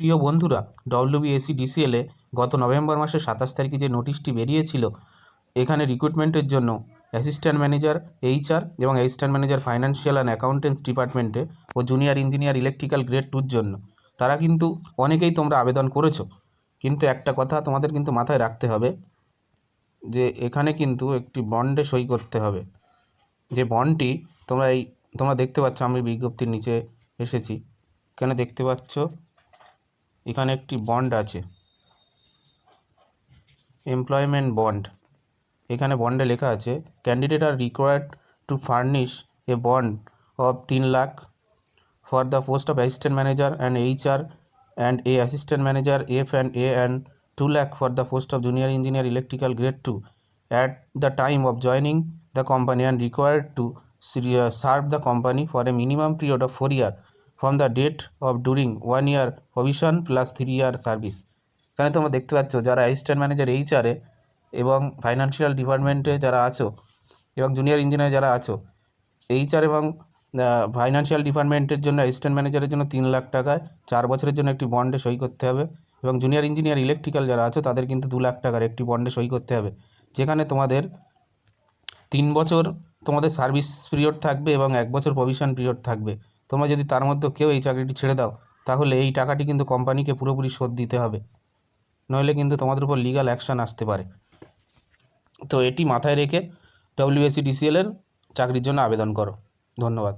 প্রিয় বন্ধুরা ডব্লিউবিএসসি ডিসিএলে গত নভেম্বর মাসের সাতাশ তারিখে যে নোটিশটি বেরিয়েছিল, এখানে রিক্রুটমেন্টের জন্য অ্যাসিস্ট্যান্ট ম্যানেজার এইচআর এবং assistant manager financial and accountants ডিপার্টমেন্টে ও জুনিয়র ইঞ্জিনিয়ার ইলেকট্রিক্যাল গ্রেড টুর জন্য। তারা কিন্তু অনেকেই তোমরা আবেদন করেছ, কিন্তু একটা কথা তোমাদের কিন্তু মাথায় রাখতে হবে যে এখানে কিন্তু একটি বন্ডে সই করতে হবে। যে বন্ডটি তোমরা এই, তোমরা দেখতে পাচ্ছ আমি বিজ্ঞপ্তির নিচে এসেছি। কেন দেখতে পাচ্ছ? এখানে একটি বন্ড আছে। এমপ্লয়মেন্ট বন্ড এখানে বন্ডে লেখা আছে candidate are required to furnish a bond of তিন lakh for the post of assistant manager and HR and a assistant manager F and A and two lakh for the post of junior engineer electrical grade two at the time of joining the company and required to serve the company for a minimum period of four year from the date of during one year provision plus three year service এখানে তোমরা দেখতে পাচ্ছ, যারা assistant manager এইচআরে এবং financial ডিপার্টমেন্টে যারা আছো এবং জুনিয়র ইঞ্জিনিয়ার যারা আছো এইচআর এবং ফাইন্যান্সিয়াল ডিপার্টমেন্টের জন্য অ্যাসিস্ট্যান্ট ম্যানেজারের জন্য তিন লাখ টাকায় চার বছরের জন্য একটি বন্ডে সই করতে হবে এবং জুনিয়র ইঞ্জিনিয়ার ইলেকট্রিক্যাল যারা আছো, তাদের কিন্তু দু লাখ টাকার একটি বন্ডে সই করতে হবে। যেখানে তোমাদের তিন বছর তোমাদের সার্ভিস পিরিয়ড থাকবে এবং এক বছর প্রভিশন পিরিয়ড থাকবে। তোমরা যদি তার মধ্যে কেউ এই চাকরিটি ছেড়ে দাও, তাহলে এই টাকাটি কিন্তু কোম্পানিকে পুরোপুরি শোধ দিতে হবে। নইলে কিন্তু তোমাদের উপর লিগাল অ্যাকশান আসতে পারে। তো এটি মাথায় রেখে ডব্লিউএসি ডিসিএলের চাকরির জন্য আবেদন করো। ধন্যবাদ।